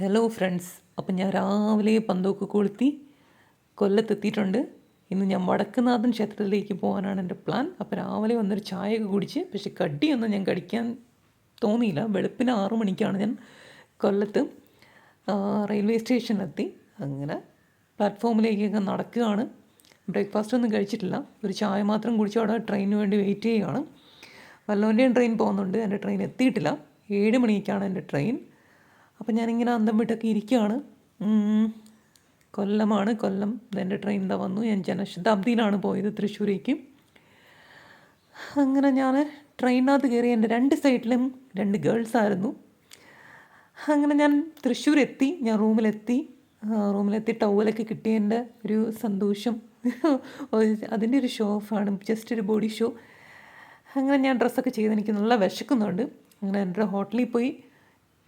Hello friends അപ്പം ഞാൻ രാവിലെ പന്തോക്ക് കൊളുത്തി കൊല്ലത്തെത്തിയിട്ടുണ്ട്. ഇന്ന് ഞാൻ വടക്കുനാഥൻ ക്ഷേത്രത്തിലേക്ക് പോകാനാണ് എന്റെ പ്ലാൻ അപ്പോൾ രാവിലെ വന്നൊരു ചായയൊക്കെ കുടിച്ച് പക്ഷെ കടിയൊന്നും ഞാൻ കടിക്കാൻ തോന്നിയില്ല. വെളുപ്പിന് ആറു മണിക്കാണ് ഞാൻ കൊല്ലത്ത് റെയിൽവേ സ്റ്റേഷനിലെത്തി അങ്ങനെ പ്ലാറ്റ്ഫോമിലേക്കൊക്കെ നടക്കുകയാണ്. ബ്രേക്ക്ഫാസ്റ്റ് ഒന്നും കഴിച്ചിട്ടില്ല. ഒരു ചായ മാത്രം കുടിച്ച് അവിടെ ട്രെയിനിന് വേണ്ടി വെയിറ്റ് ചെയ്യുകയാണ്. വല്ലവന്റെയും ട്രെയിൻ പോകുന്നുണ്ട്. എന്റെ ട്രെയിൻ എത്തിയിട്ടില്ല. ഏഴ് മണിക്കാണ് എന്റെ ട്രെയിൻ അപ്പം ഞാനിങ്ങനെ അന്തം വിട്ടൊക്കെ ഇരിക്കുകയാണ് കൊല്ലമാണ് കൊല്ലം. എന്റെ ട്രെയിൻ ഇതാ വന്നു. ഞാൻ ജനശതാബ്ദിയിലാണ് പോയത് തൃശ്ശൂരേക്ക്. അങ്ങനെ ഞാൻ ട്രെയിനകത്ത് കയറി എന്റെ രണ്ട് സൈഡിലും രണ്ട് ഗേൾസ് ആയിരുന്നു. അങ്ങനെ ഞാൻ തൃശ്ശൂർ എത്തി ഞാൻ റൂമിലെത്തി. റൂമിലെത്തി. ടവലൊക്കെ കിട്ടിയതിന്റെ ഒരു സന്തോഷം. അതിന്റെ ഒരു ഷോ ഓഫാണ് ജസ്റ്റ് ഒരു ബോഡി ഷോ അങ്ങനെ ഞാൻ ഡ്രസ്സൊക്കെ ചെയ്ത് എനിക്ക് നല്ല വിശക്കുന്നുണ്ട്. അങ്ങനെ എന്റെ ഹോട്ടലിൽ പോയി.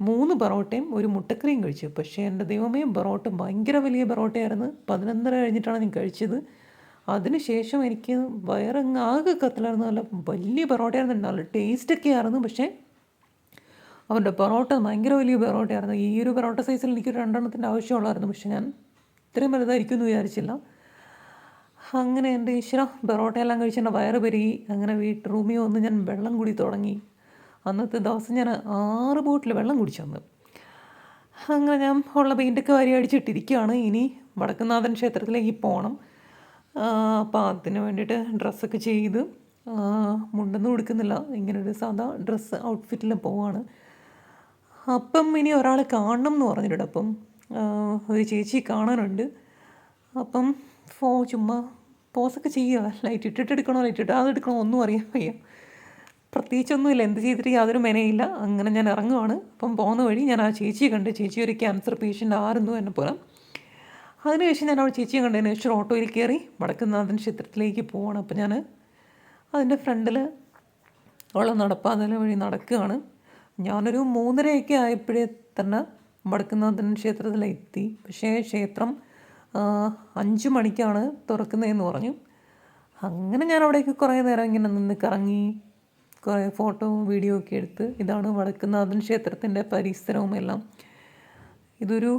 മൂന്ന് പൊറോട്ടയും ഒരു മുട്ടക്കറിയും കഴിച്ചു. പക്ഷേ എന്റെ ദൈവമേ പൊറോട്ട ഭയങ്കര വലിയ പൊറോട്ടയായിരുന്നു. പതിനൊന്നര കഴിഞ്ഞിട്ടാണ് ഞാൻ കഴിച്ചത്. അതിനുശേഷം എനിക്ക് വയറങ്ങ് ആകെ കത്തിലായിരുന്നു. നല്ല വലിയ പൊറോട്ടയായിരുന്നു. നല്ല ടേസ്റ്റൊക്കെ ആയിരുന്നു. പക്ഷേ അവരുടെ പൊറോട്ട ഭയങ്കര വലിയ പൊറോട്ടയായിരുന്നു. ഈ ഒരു പൊറോട്ട സൈസിൽ എനിക്ക് രണ്ടെണ്ണത്തിന്റെ ആവശ്യമുള്ളായിരുന്നു. പക്ഷേ ഞാൻ ഇത്രയും വലുതായിരിക്കും എന്ന് വിചാരിച്ചില്ല. അങ്ങനെ എന്റെ ഈശ്വര പൊറോട്ടയെല്ലാം കഴിച്ച് വയറ് പെരുകി. അങ്ങനെ വീട്ട് റൂമിൽ വന്ന് ഞാൻ വെള്ളം കൂടി തുടങ്ങി. അന്നത്തെ ദിവസം ഞാൻ ആറ് ബോട്ടിൽ വെള്ളം കുടിച്ചന്ന്. അങ്ങനെ ഞാൻ ഉള്ള പെയിന്റൊക്കെ വരി അടിച്ചിട്ടിരിക്കുകയാണ്. ഇനി വടക്കുന്നാഥൻ ക്ഷേത്രത്തിലേക്ക് പോകണം അപ്പോൾ അതിന് വേണ്ടിയിട്ട് ഡ്രസ്സൊക്കെ ചെയ്ത് മുണ്ടൊന്നും കൊടുക്കുന്നില്ല ഇങ്ങനൊരു സാധാ ഡ്രസ്സ് ഔട്ട്ഫിറ്റിൽ പോവാണ്. അപ്പം ഇനി ഒരാളെ കാണണം എന്ന് പറഞ്ഞിട്ടുണ്ട്. അപ്പം ഒരു ചേച്ചി കാണാനുണ്ട്. അപ്പം ഫോ ചുമ്മാ പോസൊക്കെ ചെയ്യുക. ലൈറ്റ് ഇട്ടിട്ട് എടുക്കണോ ലൈറ്റ് ഇട്ട് അതെടുക്കണോ ഒന്നും അറിയാൻ വയ്യ. പ്രത്യേകിച്ചൊന്നുമില്ല. എന്ത് ചെയ്തിട്ട് യാതൊരു മെനയില്ല അങ്ങനെ ഞാൻ ഇറങ്ങുവാണ്. അപ്പം പോകുന്ന വഴി ഞാൻ ആ ചേച്ചിയെ കണ്ട്. ചേച്ചി ഒരു ക്യാൻസർ പേഷ്യന്റ് ആയിരുന്നു എന്നെ പോലെ. അതിനുശേഷം ഞാൻ അവിടെ ചേച്ചിയെ കണ്ടതിന് ശേഷം ഓട്ടോയിൽ കയറി വടക്കുന്നാഥൻ ക്ഷേത്രത്തിലേക്ക് പോവാണ്. അപ്പം ഞാൻ അതിന്റെ ഫ്രണ്ടിൽ ഉള്ള നടപ്പാതല വഴി നടക്കുകയാണ്. ഞാനൊരു മൂന്നരയൊക്കെ ആയപ്പോഴേ തന്നെ വടക്കുന്നാഥൻ ക്ഷേത്രത്തിലെത്തി. പക്ഷേ ക്ഷേത്രം അഞ്ച് മണിക്കാണ് തുറക്കുന്നതെന്ന് പറഞ്ഞു. അങ്ങനെ ഞാൻ അവിടേക്ക് കുറേ നേരം ഇങ്ങനെ നിന്ന് കറങ്ങി. കുറേ ഫോട്ടോ വീഡിയോ ഒക്കെ എടുത്ത് ഇതാണ് വടക്കുന്നാഥൻ ക്ഷേത്രത്തിന്റെ പരിസരവും എല്ലാം. ഇതൊരു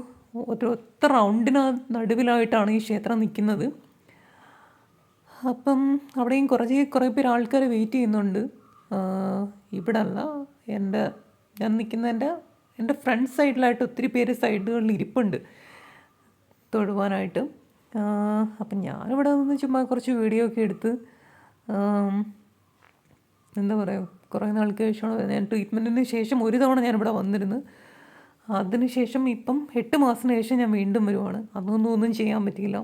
ഒരു ഒത്ത റൗണ്ടിന് നടുവിലായിട്ടാണ് ഈ ക്ഷേത്രം നിൽക്കുന്നത്. അപ്പം അവിടെയും കുറേ കുറേ പേര് ആൾക്കാർ വെയിറ്റ് ചെയ്യുന്നുണ്ട്. ഇവിടെ അല്ല എന്റെ ഞാൻ നിൽക്കുന്നതിന്റെ എന്റെ ഫ്രണ്ട് സൈഡിലായിട്ട് ഒത്തിരി പേര് സൈഡുകളിൽ ഇരിപ്പുണ്ട് തൊഴുവാനായിട്ട്. അപ്പം ഞാനിവിടെ നിന്ന് ചുമ്മാ കുറച്ച് വീഡിയോ ഒക്കെ എടുത്ത് എന്താ പറയുക കുറേ നാൾക്ക് ശേഷമാണ് ഞാൻ ട്രീറ്റ്മെന്റിന് ശേഷം ഒരു തവണ ഞാനിവിടെ വന്നിരുന്നു അതിനുശേഷം ഇപ്പം എട്ട് മാസത്തിന് ശേഷം ഞാൻ വീണ്ടും വരുവാണ്. അതൊന്നും ഒന്നും ചെയ്യാൻ പറ്റിയില്ല.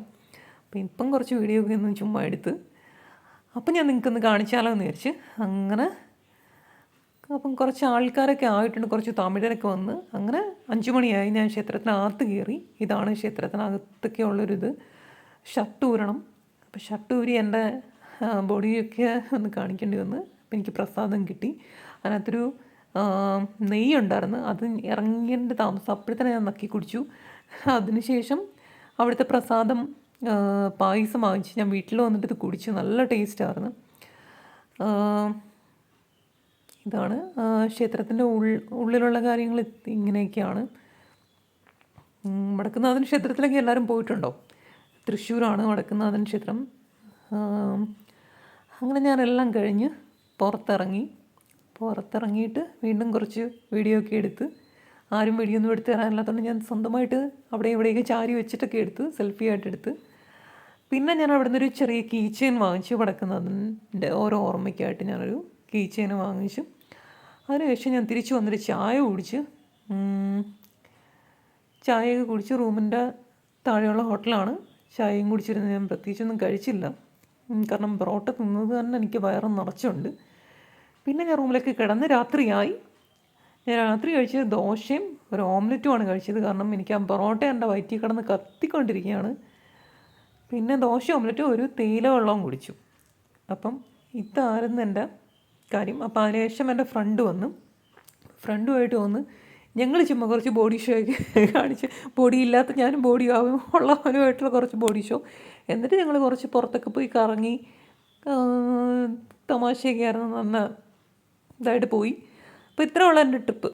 അപ്പം ഇപ്പം കുറച്ച് വീഡിയോ ഒക്കെ ഒന്നും ചുമ്മാ എടുത്ത് അപ്പം ഞാൻ നിങ്ങൾക്കൊന്ന് കാണിച്ചാലോ എന്ന് വിചാരിച്ച് അങ്ങനെ അപ്പം കുറച്ച് ആൾക്കാരൊക്കെ ആയിട്ടുണ്ട്. കുറച്ച് തമിഴരൊക്കെ വന്ന് അങ്ങനെ അഞ്ചു മണിയായി ഞാൻ ക്ഷേത്രത്തിനകത്ത് കയറി. ഇതാണ് ക്ഷേത്രത്തിനകത്തൊക്കെ ഉള്ളൊരിത് ഷർട്ട് ഊരണം അപ്പം ഷർട്ട് ഊരി എന്റെ ബോഡിയൊക്കെ ഒന്ന് കാണിക്കേണ്ടി വന്ന് അപ്പം എനിക്ക് പ്രസാദം കിട്ടി. അതിനകത്തൊരു നെയ്യ് ഉണ്ടായിരുന്നു. അത് ഇറങ്ങിയതിന്റെ താമസം അപ്പോഴത്തന്നെ ഞാൻ നക്കി കുടിച്ചു. അതിനുശേഷം അവിടുത്തെ പ്രസാദം പായസം വാങ്ങിച്ച് ഞാൻ വീട്ടിൽ വന്നിട്ട് ഇത് കുടിച്ചു. നല്ല ടേസ്റ്റായിരുന്നു ഇതാണ് ക്ഷേത്രത്തിന്റെ ഉള്ളിലുള്ള കാര്യങ്ങൾ ഇങ്ങനെയൊക്കെയാണ്. വടക്കുന്നാഥൻ ക്ഷേത്രത്തിലേക്ക് എല്ലാവരും പോയിട്ടുണ്ടോ? തൃശ്ശൂരാണ് വടക്കുന്നാഥൻ ക്ഷേത്രം. അങ്ങനെ ഞാനെല്ലാം കഴിഞ്ഞ് പുറത്തിറങ്ങി. പുറത്തിറങ്ങിയിട്ട് വീണ്ടും കുറച്ച് വീഡിയോ ഒക്കെ എടുത്ത്. ആരും വീഡിയോ ഒന്നും എടുത്ത് തരാനില്ലാത്തതുകൊണ്ട് ഞാൻ സ്വന്തമായിട്ട് അവിടെ ഇവിടെയൊക്കെ ചാരി വെച്ചിട്ടൊക്കെ എടുത്ത് സെൽഫി ആയിട്ട് എടുത്ത്. പിന്നെ ഞാൻ അവിടെ നിന്നൊരു ചെറിയ കീ ചെയിൻ വാങ്ങിച്ചു കിടക്കുന്നതിന്റെ ഓരോ ഓർമ്മയ്ക്കായിട്ട് ഞാനൊരു കീ ചെയിൻ വാങ്ങിച്ചു. അതിനുശേഷം ഞാൻ തിരിച്ചു വന്നിട്ട് ചായ കുടിച്ച് ചായയൊക്കെ കുടിച്ച് റൂമിന്റെ താഴെയുള്ള ഹോട്ടലാണ് ചായയും കുടിച്ചിരുന്നത്. ഞാൻ പ്രത്യേകിച്ചൊന്നും കഴിച്ചില്ല. കാരണം പൊറോട്ട തിന്നത് തന്നെ എനിക്ക് വയറും നിറച്ചുണ്ട്. പിന്നെ ഞാൻ റൂമിലേക്ക് കിടന്ന് രാത്രിയായി. ഞാൻ രാത്രി കഴിച്ചത് ദോശയും ഒരു ഓംലെറ്റുമാണ് കഴിച്ചത്. കാരണം എനിക്ക് ആ പൊറോട്ട എന്റെ വയറ്റിൽ കിടന്ന് കത്തിക്കൊണ്ടിരിക്കുകയാണ്. പിന്നെ ദോശ ഓംലെറ്റും ഒരു തേയില വെള്ളവും കുടിച്ചു. അപ്പം ഇതായിരുന്നു എന്റെ കാര്യം. അപ്പോൾ അതിനുശേഷം എന്റെ ഫ്രണ്ട് വന്നു. ഫ്രണ്ടുമായിട്ട് വന്ന് ഞങ്ങൾ ചുമ്മാ കുറച്ച് ബോഡി ഷോ ഒക്കെ കാണിച്ച് ബോഡി ഇല്ലാത്ത ഞാനും ബോഡി ആവും ഉള്ളവനുമായിട്ടുള്ള കുറച്ച് ബോഡി ഷോ. എന്നിട്ട് ഞങ്ങൾ കുറച്ച് പുറത്തൊക്കെ പോയി കറങ്ങി തമാശയൊക്കെ ആയിരുന്നു. നന്ന ഇതായിട്ട് പോയി. അപ്പോൾ ഇത്രയുള്ള എന്റെ ട്രിപ്പ്.